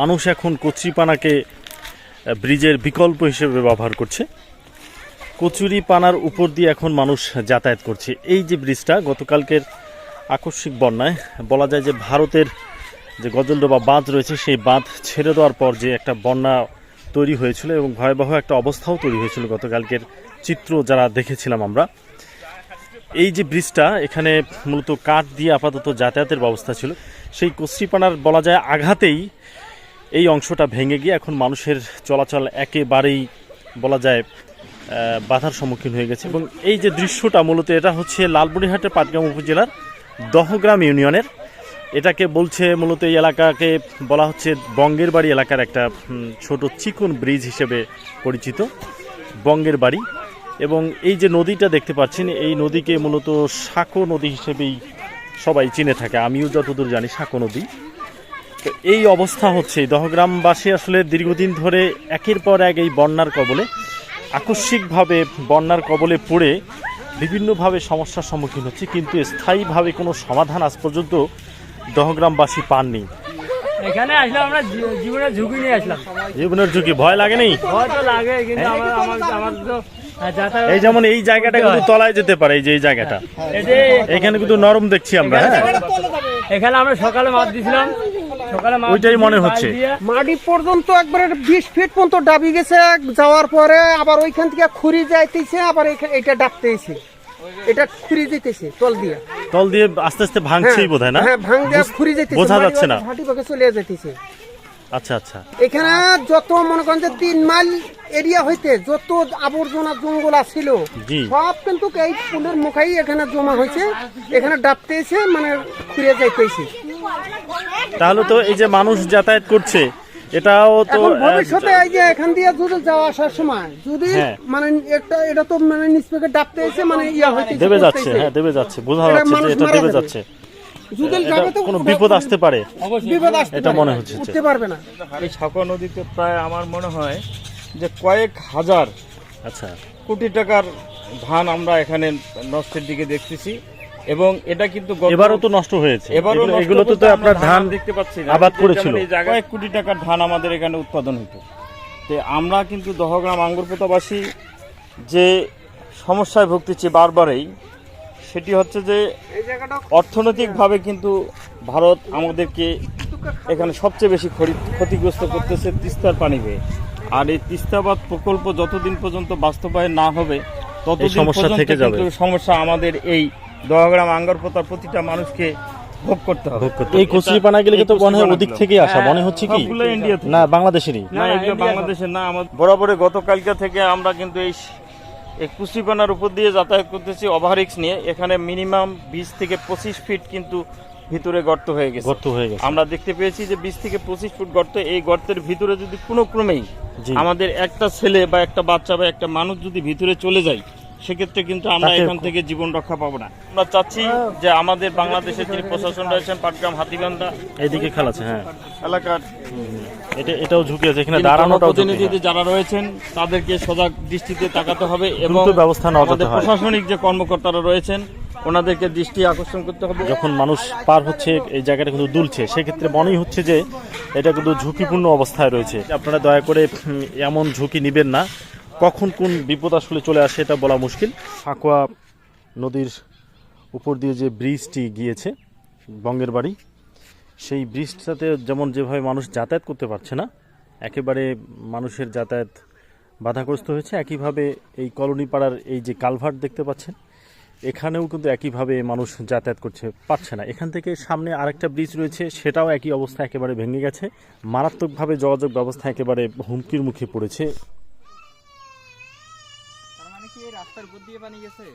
মানুষ এখন কচুরিপানাকে ব্রিজের বিকল্প হিসেবে ব্যবহার করছে। কচুরিপানার উপর দিয়ে এখন মানুষ যাতায়াত করছে। এই যে ব্রিজটা, গতকালকের আকস্মিক বন্যায় বলা যায় যে ভারতের যে গজলডোবা বাঁধ রয়েছে, সেই বাঁধ ছেড়ে দেওয়ার পর যে একটা বন্যা তৈরি হয়েছিল এবং ভয়াবহ একটা অবস্থাও তৈরি হয়েছিল গতকালকের চিত্র যারা দেখেছিলাম আমরা। এই যে ব্রিজটা, এখানে মূলত কাঠ দিয়ে আপাতত যাতায়াতের ব্যবস্থা ছিল। সেই কচুরিপানার বলা যায় আঘাতেই এই অংশটা ভেঙে গিয়ে এখন মানুষের চলাচল একেবারেই বলা যায় বাধার সম্মুখীন হয়ে গেছে। এবং এই যে দৃশ্যটা মূলত এটা হচ্ছে লালমনিরহাটের পাটগ্রাম উপজেলার দহগ্রাম ইউনিয়নের। এটাকে বলছে মূলত এই এলাকাকে বলা হচ্ছে বঙ্গের বাড়ি এলাকার একটা ছোট চিকন ব্রিজ হিসেবে পরিচিত বঙ্গের বাড়ি। এবং এই যে নদীটা দেখতে পাচ্ছেন, এই নদীকে মূলত সাঁকো নদী হিসেবেই সবাই চিনে থাকে। আমিও যতদূর জানি সাঁকো নদী। এই অবস্থা হচ্ছে। দহগ্রামবাসী আসলে দীর্ঘদিন ধরে একের পর এক এই বন্যার কবলে আকস্মিকভাবে বন্যার কবলে পড়ে বিভিন্নভাবে সমস্যার সম্মুখীন হচ্ছে কিন্তু স্থায়ীভাবে কোনো সমাধান আজ পর্যন্ত দহগ্রামবাসী পাননি। এখানে আসলে আমরা জীবনের ঝুঁকি নিয়ে আসলাম। জীবনের ঝুঁকি ভয় লাগেনি ভয় তো লাগে কিন্তু আমার আমার আমার তো এই যেমন এই জায়গাটা কিন্তু তলায় যেতে পারে এই যে এই জায়গাটা। এখানে কিন্তু নরম দেখছি আমরা হ্যাঁ? এখানে আমরা সকালে মাছ দিছিলাম। ওইটাই দিয়ে, মনে বাইর হচ্ছে। মাটি পর্যন্ত একবারে বিশ ফিট পর্যন্ত ডাবি গেছে যাওয়ার পরে আবার ওইখান থেকে খুঁড়ি যাইতেছে আবার এটা ডাবতেছে। এটা খুঁড়ি যেতেছে তল দিয়ে। তল দিয়ে আস্তে আস্তে ভাঙছেই বোধ না? হ্যাঁ ভাঙ দিয়ে খুঁড়ি যেতেছে বোঝা যাচ্ছে না। ঘাটি পাকে চলে যেতেছে আচ্ছা আচ্ছা। এখানে যত মনে করেন যে তিন মাইল এরিয়া হইতে যত আবর্জনা জঙ্গল ছিল সব কিন্তু এই পুলের মুখাই এখানে জমা হয়েছে এখানে ডাবতেছে মানে খুঁড়ে যাইতেছে। তাহলে তো এই যে মানুষ যাতায়াত করছে এটাও তো ভবিষ্যতে এই যে এখান দিয়ে যদি যাওয়া আসার সময় যদি হ্যাঁ। মানে একটা এটা তো মানে ডাকতে এসে মানে ইয়া হইতে দেবে যাচ্ছে হ্যাঁ দেবে যাচ্ছে বোঝা যাচ্ছে যে এটা দেবে যাচ্ছে। কোনো বিপদ আসতে পারে। বিপদ আসতে এটা মনে হচ্ছে। উঠতে পারবে না। এই নদীতে প্রায় আমার মনে হয় যে কয়েক হাজার আচ্ছা। কোটি টাকার ধান আমরা এখানে নষ্টের দিকে দেখতেছি। এবং এটা কিন্তু এবারও তো নষ্ট হয়েছে। এবারও এগুলো- তো আপনার ধান দেখতে পাচ্ছি আবাদ করেছিল। কয়েক কোটি টাকার ধান আমাদের এখানে উৎপাদন হতো। তো আমরা কিন্তু দহগ্রাম আঙ্গুরপোতাবাসী যে সমস্যায় ভুগতেছি বারবারই সেটি হচ্ছে যে অর্থনৈতিকভাবে কিন্তু ভারত আমাদেরকে এখানে সবচেয়ে বেশি ক্ষতিগ্রস্ত করতেছে তিস্তার পানি পেয়ে আর এই তিস্তাবাদ প্রকল্প যতদিন পর্যন্ত বাস্তবায়ন না হবে ততদিন সমস্যা পর্যন্ত থেকে যাবে। সমস্যা আমাদের এই দহগ্রাম আঙ্গারপোতার প্রতিটা মানুষকে ভোগ করতে হবে। এই কচুরিপানা গেলে কিন্তু মনে হয় ওদিক থেকে আসা। মনে হচ্ছে কি? ইন্ডিয়া না বাংলাদেশেরই। না এগুলো বাংলাদেশের না আমাদের বরাবরে গতকালকে থেকে আমরা কিন্তু এই এই কুচিপানার উপর দিয়ে যাতায়াত করতেছি ওভারএক্স নিয়ে। এখানে মিনিমাম বিশ থেকে পঁচিশ ফিট কিন্তু ভিতরে গর্ত হয়ে গেছে। গর্ত হয়ে গেছে। আমরা দেখতে পেয়েছি যে বিশ থেকে পঁচিশ ফুট গর্ত এই গর্তের ভিতরে যদি কোনো ক্রমেই। আমাদের একটা ছেলে বা একটা বাচ্চা বা একটা মানুষ যদি ভিতরে চলে যায় সেক্ষেত্রে কিন্তু আমরা এখান থেকে জীবন রক্ষা পাবো না। আমরা চাচ্ছি যে আমাদের বাংলাদেশের যিনি প্রশাসন রয়েছেন পাটগ্রাম হাতিবান্ধা এইদিকে খেলাচ্ছে হ্যাঁ। এলাকার এটা এটাও ঝুঁকি আছে এখানে ঝুঁকি, জনপ্রতিনিধি যারা রয়েছেন তাদেরকে সজাগ দৃষ্টিতে তাকাতে হবে এবং ব্যবস্থা নেওয়া আমাদের প্রশাসনিক যে কর্মকর্তারা রয়েছেন ওনাদেরকে দৃষ্টি আকর্ষণ করতে হবে। যখন মানুষ পার হচ্ছে এই জায়গাটা কিন্তু দুলছে সেক্ষেত্রে মনেই হচ্ছে যে এটা কিন্তু ঝুঁকিপূর্ণ অবস্থায় রয়েছে। আপনারা দয়া করে এমন ঝুঁকি নেবেন না। কখন কোন বিপদ আসলে চলে আসে এটা বলা মুশকিল। সাঁকোয়া নদীর উপর দিয়ে যে ব্রিজটি গিয়েছে, বঙ্গের বাড়ি, সেই ব্রিজটাতে যেমন যেভাবে মানুষ যাতায়াত করতে পারছে না, একেবারে মানুষের যাতায়াত বাধাগ্রস্ত হয়েছে। একইভাবে এই কলোনি পাড়ার এই যে কালভার্ট দেখতে পাচ্ছেন, এখানেও কিন্তু একইভাবে মানুষ যাতায়াত করছে, পারছে না। এখান থেকে সামনে আরেকটা ব্রিজ রয়েছে, সেটাও একই অবস্থা একেবারে ভেঙে গেছে। মারাত্মকভাবে যোগাযোগ ব্যবস্থা একেবারে হুমকির মুখে পড়েছে। রাস্তার উপর দিয়ে পানি গেছে।